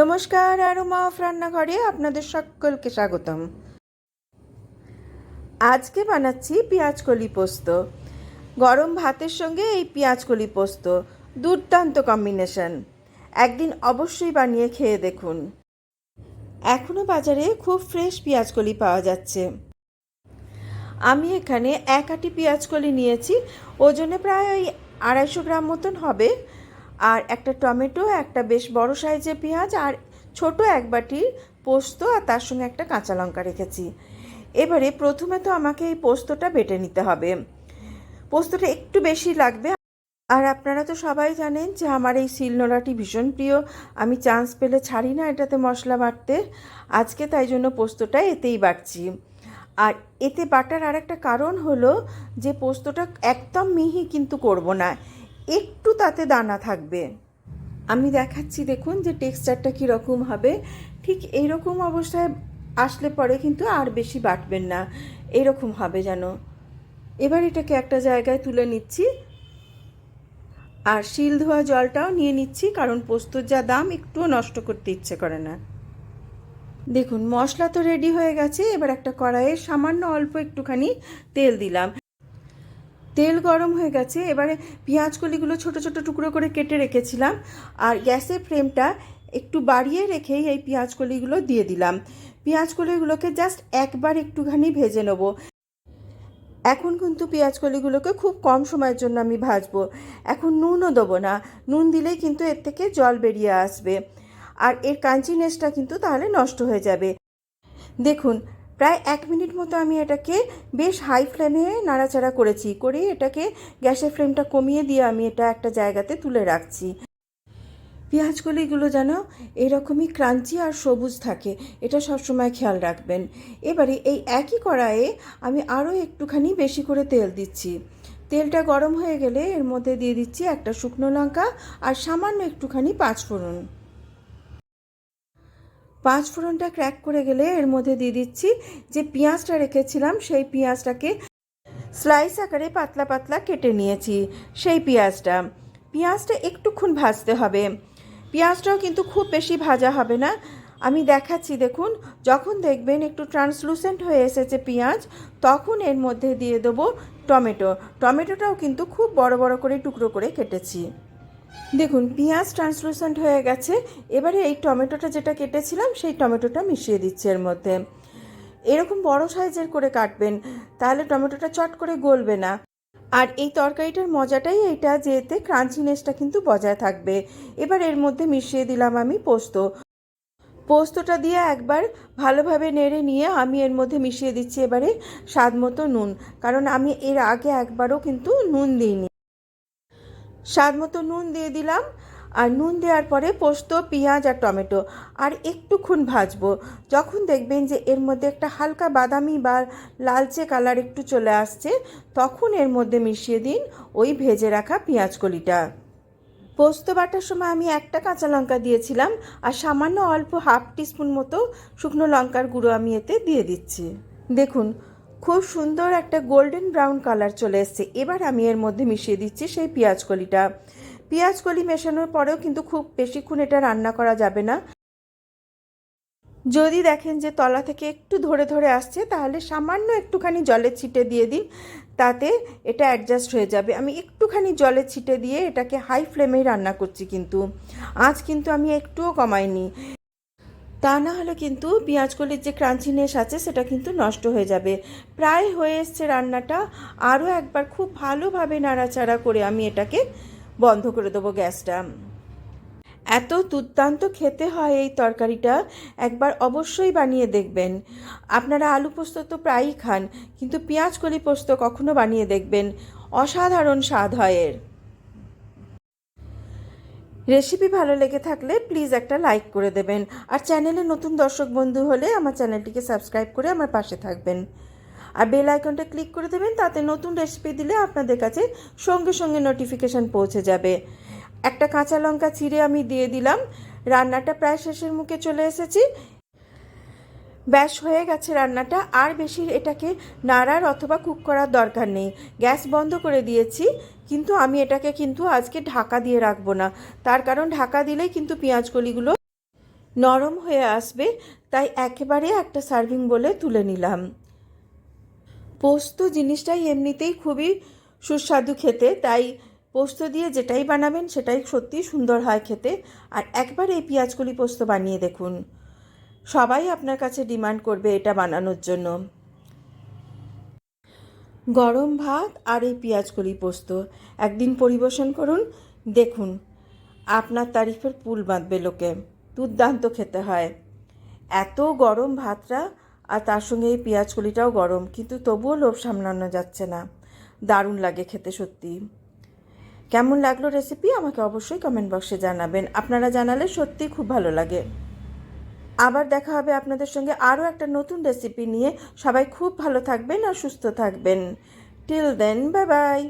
নমস্কার aroma of রান্নাঘরে আপনাদের সকলকে স্বাগতম। আজকে বানাচ্ছি পেঁয়াজ কলি পোস্ত। গরম ভাতের সঙ্গে এই পেঁয়াজ কলি পোস্ত, দুর্দান্ত কম্বিনেশন। একদিন অবশ্যই বানিয়ে খেয়ে দেখুন। এখনও বাজারে খুব ফ্রেশ পেঁয়াজ কলি পাওয়া যাচ্ছে। আমি এখানে এক আটি পেঁয়াজ কলি নিয়েছি, ওজনে প্রায় ওই আড়াইশো গ্রাম মতন হবে। আর একটা টমেটো, একটা বেশ বড় সাইজের পেঁয়াজ আর ছোট এক বাটি পোস্ত আর তার সঙ্গে একটা কাঁচা লঙ্কা রেখেছি। এবারে প্রথমে তো আমাকে এই পোস্তটা বেটে নিতে হবে। পোস্তটা একটু বেশি লাগবে। আর আপনারা তো সবাই জানেন যে আমার এই শিলনোড়াটি ভীষণ প্রিয়। আমি চান্স পেলে ছাড়ি না এটাতে মশলা বাটতে। আজকে তাই জন্য পোস্তটা এতেই বাটছি। আর এতে বাটার আর একটা কারণ হলো যে পোস্তটা একদম মিহি কিন্তু করব না। একটু তাতে দানা থাকবে। আমি দেখাচ্ছি, দেখুন যে টেক্সচারটা কীরকম হবে। ঠিক এইরকম অবস্থায় আসলে পরে কিন্তু আর বেশি বাটবেন না। এরকম হবে যেন। এবার এটাকে একটা জায়গায় তুলে নিচ্ছি। আর শিল ধোয়া জলটাও নিয়ে নিচ্ছি, কারণ পোস্তর যা দাম একটুও নষ্ট করতে ইচ্ছে করে না। দেখুন, মশলা তো রেডি হয়ে গেছে। এবার একটা কড়াইয়ে সামান্য অল্প একটুখানি তেল দিলাম। তেল গরম হয়ে গেছে। এবারে পেঁয়াজ কলিগুলো ছোট ছোট টুকরো করে কেটে রেখেছিলাম। আর গ্যাসের ফ্লেমটা একটু বাড়িয়ে রেখেই এই পেঁয়াজ কলিগুলো দিয়ে দিলাম। পেঁয়াজ কলিগুলোকে জাস্ট একবার একটুখানি ভেজে নেব। এখন কিন্তু পেঁয়াজ কলিগুলোকে খুব কম সময়ের জন্য আমি ভাজবো। এখন নুনও দেবো না। নুন দিলেই কিন্তু এর থেকে জল বেরিয়ে আসবে। আর এর কাঞ্চিনেসটা কিন্তু তাহলে নষ্ট হয়ে যাবে। দেখুন প্রায় এক মিনিট মতো আমি এটাকে বেশ হাই ফ্লেমে নাড়াচাড়া করেছি, করে এটাকে গ্যাসের ফ্লেমটা কমিয়ে দিয়ে আমি এটা একটা জায়গাতে তুলে রাখছি। পেঁয়াজকলিগুলো যেন এরকমই ক্রাঞ্চি আর সবুজ থাকে, এটা সবসময় খেয়াল রাখবেন। এবারে এই একই কড়াইয়ে আমি আরও একটুখানি বেশি করে তেল দিচ্ছি। তেলটা গরম হয়ে গেলে এর মধ্যে দিয়ে দিচ্ছি একটা শুকনো লঙ্কা আর সামান্য একটুখানি পাঁচফোড়ন। পাঁচ ফোড়নটা ক্র্যাক করে গেলে এর মধ্যে দিয়ে দিচ্ছি যে পেঁয়াজটা রেখেছিলাম, সেই পেঁয়াজটাকে স্লাইস আকারে পাতলা পাতলা কেটে নিয়েছি, সেই পেঁয়াজটা। পেঁয়াজটা একটুক্ষণ ভাজতে হবে। পেঁয়াজটাও কিন্তু খুব বেশি ভাজা হবে না। আমি দেখাচ্ছি, দেখুন, যখন দেখবেন একটু ট্রান্সলুসেন্ট হয়ে এসেছে পেঁয়াজ, তখন এর মধ্যে দিয়ে দেবো টমেটো। টমেটোটাও কিন্তু খুব বড় বড় করে টুকরো করে কেটেছি। দেখুন, পেঁয়াজ ট্রান্সলুসেন্ট হয়ে গেছে। এবারে এই টমেটোটা যেটা কেটেছিলাম, সেই টমেটোটা মিশিয়ে দিচ্ছি এর মধ্যে। এরকম বড় সাইজের করে কাটবেন, তাহলে টমেটোটা চট করে গলবে না। আর এই তরকারিটার মজাটাই এটা যে এতে ক্রাঞ্চিনেসটা কিন্তু বজায় থাকবে। এবার এর মধ্যে মিশিয়ে দিলাম আমি পোস্ত। পোস্তটা দিয়ে একবার ভালোভাবে নেড়ে নিয়ে আমি এর মধ্যে মিশিয়ে দিচ্ছি এবারে স্বাদ মতো নুন। কারণ আমি এর আগে একবারও কিন্তু নুন দিইনি। স্বাদ মতো নুন দিয়ে দিলাম। আর নুন দেওয়ার পরে পোস্ত, পেঁয়াজ আর টমেটো। আর একটুক্ষণ ভাজবো। যখন দেখবেন যে এর মধ্যে একটা হালকা বাদামি বা লালচে কালার একটু চলে আসছে, তখন এর মধ্যে মিশিয়ে দিন ওই ভেজে রাখা পেঁয়াজ কলিটা পোস্ত বাটার সময় আমি একটা কাঁচা লঙ্কা দিয়েছিলাম আর সামান্য অল্প হাফ টিস্পুন মতো শুকনো লঙ্কার গুঁড়ো আমি এতে দিয়ে দিচ্ছি। দেখুন খুব সুন্দর একটা গোল্ডেন ব্রাউন কালার চলে এসছে। এবার আমি এর মধ্যে মিশিয়ে দিচ্ছি সেই পেঁয়াজ কলিটা। পেঁয়াজ কলি মেশানোর পরেও কিন্তু খুব বেশিক্ষণ এটা রান্না করা যাবে না। যদি দেখেন যে তলা থেকে একটু ধরে ধরে আসছে, তাহলে সামান্য একটুখানি জলের ছিটে দিয়ে দিন, তাতে এটা অ্যাডজাস্ট হয়ে যাবে। আমি একটুখানি জলের ছিটে দিয়ে এটাকে হাই ফ্লেমেই রান্না করছি কিন্তু। আজ কিন্তু আমি একটুও কমাইনি। তা না হলে কিন্তু পেঁয়াজকলির যে ক্রাঞ্চিনেস আছে, সেটা কিন্তু নষ্ট হয়ে যাবে। প্রায় হয়ে এসছে রান্নাটা। আরও একবার খুব ভালোভাবে নাড়াচাড়া করে আমি এটাকে বন্ধ করে দেবো গ্যাসটা। এত দুর্দান্ত খেতে হয় এই তরকারিটা। একবার অবশ্যই বানিয়ে দেখবেন। আপনারা আলু পোস্ত তো প্রায়ই খান, কিন্তু পেঁয়াজ কলি পোস্ত কখনো বানিয়ে দেখবেন। অসাধারণ স্বাদ হয় এর। রেসিপি ভালো লেগে থাকলে প্লিজ একটা লাইক করে দেবেন। আর চ্যানেলে নতুন দর্শক বন্ধু হলে আমার চ্যানেলটিকে সাবস্ক্রাইব করে আমার পাশে থাকবেন। আর বেল আইকনটা ক্লিক করে দেবেন, তাতে নতুন রেসিপি দিলে আপনাদের কাছে সঙ্গে সঙ্গে নোটিফিকেশান পৌঁছে যাবে। একটা কাঁচা লঙ্কা ছিঁড়ে আমি দিয়ে দিলাম। রান্নাটা প্রায় শেষের মুখে চলে এসেছি। ব্যাস হয়ে গেছে রান্নাটা। আর বেশি এটাকে নাড়ার অথবা কুক করার দরকার নেই। গ্যাস বন্ধ করে দিয়েছি, কিন্তু আমি এটাকে কিন্তু আজকে ঢাকা দিয়ে রাখব না। তার কারণ ঢাকা দিলেই কিন্তু পেঁয়াজ কলিগুলো নরম হয়ে আসবে, তাই একেবারে একটা সার্ভিং বলে তুলে নিলাম। পোস্ত জিনিসটাই এমনিতেই খুবই সুস্বাদু খেতে, তাই পোস্ত দিয়ে যেটাই বানাবেন সেটাই সত্যি সুন্দর হয় খেতে। আর একবার এই পেঁয়াজকলি পোস্ত বানিয়ে দেখুন। সবাই আপনার কাছে ডিমান্ড করবে এটা বানানোর জন্য। গরম ভাত আর এই পেঁয়াজকলি পোস্ত। একদিন পরিবেশন করুন, দেখুন, আপনার তারিফের পুল বাঁধবে লোকে, দুর্দান্ত খেতে হয়। এত গরম ভাতটা আর তার সঙ্গে এই পেঁয়াজকলিটাও গরম, কিন্তু তবুও লোভ সামলানো যাচ্ছে না। দারুণ লাগে খেতে সত্যি। কেমন লাগল রেসিপি আমাকে অবশ্যই কমেন্ট বক্সে জানাবেন। আপনারা জানালে সত্যি খুব ভালো লাগে। আবার দেখা হবে আপনাদের সঙ্গে আরও একটা নতুন রেসিপি নিয়ে। সবাই খুব ভালো থাকবেন আর সুস্থ থাকবেন। Till then bye bye